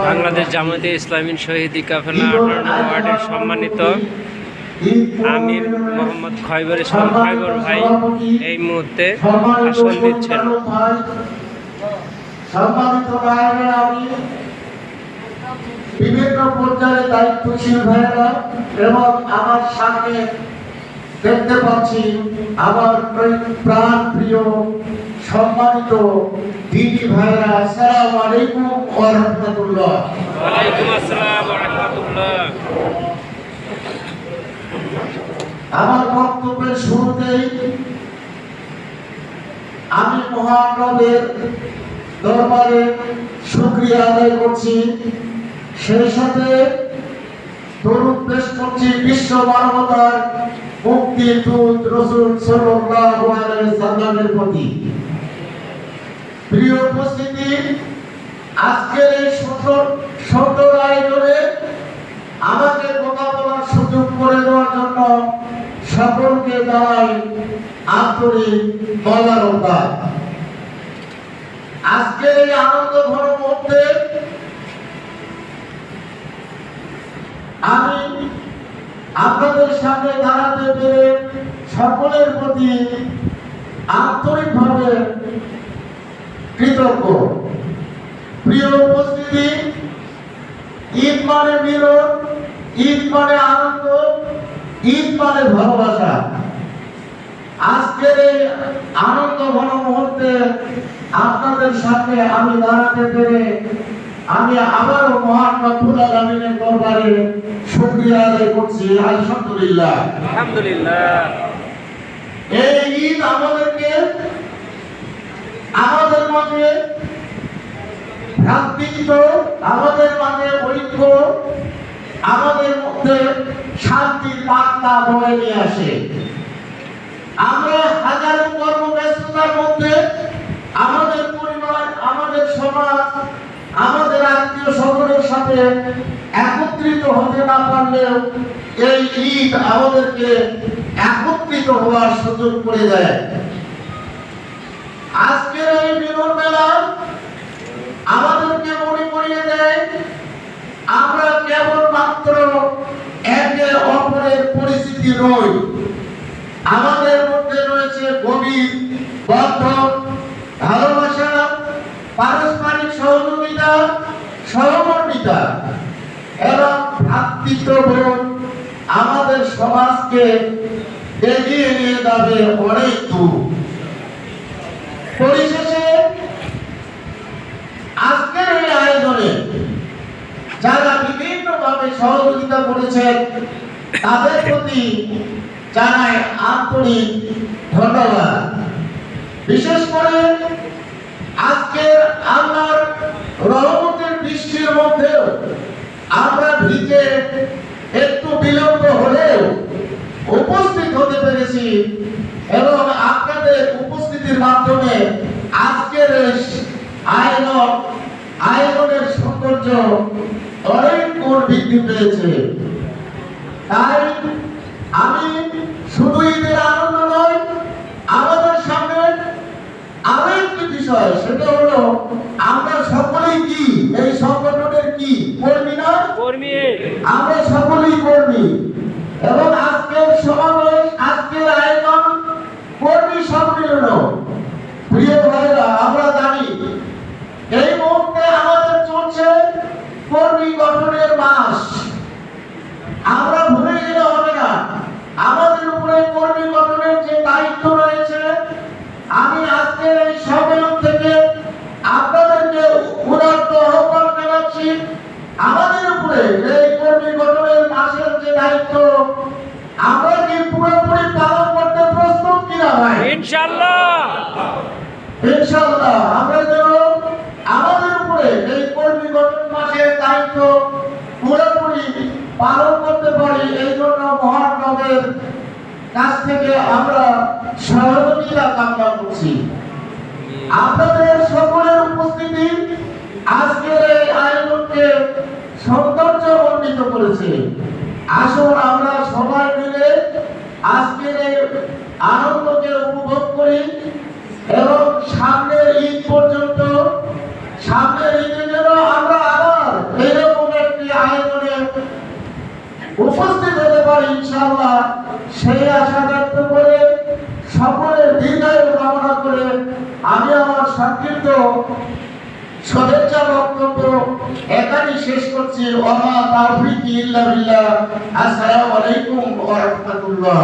বাংলাদেশ। জামাতে ইসলামী শহীদি কাফেলা আঠারো ওয়ার্ডের সম্মানিত আমির মোহাম্মদ খয়বর ইসলাম খয়বর ভাই এই মুহূর্তে ভাষণ দিচ্ছেন সম্মানিত ভাইয়েরা আমি বিভিন্ন পর্যায়ে দায়িত্বশীল ভাইয়েরা এবং আমার সামনে দেখতে পাচ্ছি আমার প্রাণ প্রিয় সম্মানিত দিদি ভাইয়েরা আসসালামু আলাইকুম ওয়া রাহমাতুল্লাহ। ওয়ালাইকুম আসসালাম ওয়া রাহমাতুল্লাহ। আমার বক্তব্যের শুরুতেই আমি মহানবের দরবারে শুক্রিয়া আদায় করছি। সেই সাথে তরুণ পেশ করছি বিশ্ব মানবতার মুক্তি দূত রসুল সাল্লাল্লাহু আলাইহি সাল্লামের প্রতি। প্রিয় উপস্থিতি, আজকের এই সুন্দর আয়োজনে আমাকে কথা বলার সুযোগ করে দেওয়ার জন্য সকলকে জানাই আন্তরিক মোবারকবাদ আজকের এই আনন্দ ঘন মুহূর্তে আমি আপনাদের সামনে দাঁড়াতে পেরে সকলের প্রতি আন্তরিকভাবে কৃতজ্ঞ। প্রিয় উপস্থিতি ঈদ মানে মিলন ঈদ মানে আনন্দ ঈদ মানে ভালোবাসা। আজকের এই আনন্দ ঘন মুহূর্তে আপনাদের সামনে আমি দাঁড়াতে পেরে আমি আবারও মহান রব্বুল আলামিনের দরবারে শুকরিয়া আদায় করছি আলহামদুলিল্লাহ। আলহামদুলিল্লাহ। এই ঈদ আমাদেরকে আমাদের মাঝে ভ্রাতৃত্ব, আমাদের মাঝে ঐক্য, আমাদের মধ্যে শান্তির বার্তা বয়ে নিয়ে আসে। আমরা হাজারো কর্মব্যস্ততার মধ্যে আমাদের পরিবার, আমাদের সমাজ, আমাদের আত্মীয় স্বজনের সাথে একত্রিত হতে না পারলেও এই ঈদ আমাদেরকে একত্রিত হওয়ার সুযোগ করে দেয়। আজকের মেলা আমাদেরকে মনে করিয়ে দেয়। আমরা কেবল একে অপরের পরিস্থিতি নই। আমাদের মধ্যে রয়েছে গভীর বন্ধন ভালোবাসা, পারস্পরিক সহযোগিতা, সহমর্মিতা এবং ভ্রাতৃত্ববোধ আমাদের সমাজকে এগিয়ে নিয়ে যাবে অনেক দূর পরিশেষে আজকের এই আয়োজনে যারা বিভিন্নভাবে সহযোগিতা করেছেন, তাদের প্রতি জানাই আন্তরিক ধন্যবাদ। বিশেষ করে আজকে আল্লাহর রহমতের বৃষ্টির মধ্যেও আমরা ভিজে একটু বিলম্ব হলেও উপস্থিত হতে পেরেছি এবং আপনাদের উপস্থিতির মাধ্যমে আজকের আয়োজন, আয়োজনের সৌন্দর্য অনেক গুণ বৃদ্ধি পেয়েছে তাই আমি শুধু ঈদের আনন্দ নয় আমাদের সামনে আরও একটি বিষয় সেটা হলো আমরা সকলেই কি? এই সংগঠনের কি কর্মী না? কর্মী। আমরা সকলেই কর্মী। এবং মাস পুরোপুরি পালন করতে পারি, এই জন্য মহান কাছ থেকে আমরা সহযোগিতা কামনা করছি। আপনাদের সকলের উপস্থিতি আজকের এই আয়োজনকে সৌন্দর্য বর্ণিত করেছে। আসুন আমরা সবাই মিলে আজকের এই আনন্দকে উপভোগ করি এবং সামনের ঈদ পর্যন্ত, সামনের ঈদে যেন আমরা আবার এইরকম একটি আয়োজনে উপস্থিত হতে পারি ইনশাআল্লাহ। সেই আশা ব্যক্ত করে, সকলের দীর্ঘায়ু কামনা করে আমি আমার সংক্ষিপ্ত শুভেচ্ছা বক্তব্য এখানেই শেষ করছি। আসসালামু আলাইকুম ওয়া রাহমাতুল্লাহ।